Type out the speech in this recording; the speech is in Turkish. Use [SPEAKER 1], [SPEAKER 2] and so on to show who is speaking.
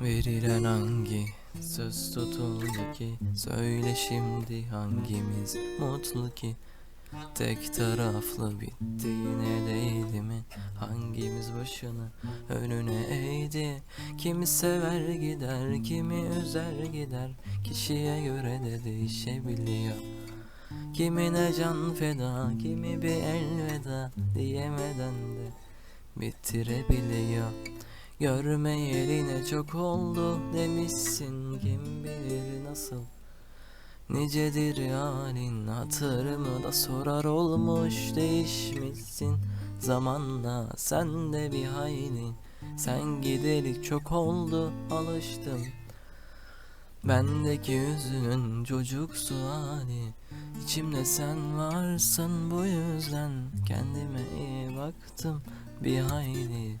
[SPEAKER 1] Verilen hangi söz tutuldu ki? Söyle şimdi hangimiz mutlu ki? Tek taraflı bitti yine değdi mi? Hangimiz başını önüne eğdi? Kimi sever gider kimi üzer gider. Kişiye göre de değişebiliyor. Kimine can feda kimi bir elveda Diyemeden de bitirebiliyor Görmeyeli ne çok oldu demişsin. Kim bilir nasıl? Nicedir halin hatırımı da sorar olmuş. Değişmişsin. Zamanla sen de bir hayli. Sen gideli çok oldu alıştım. Bendeki yüzünün çocuksu hali. İçimde sen varsın bu yüzden. Kendime iyi baktım bir hayli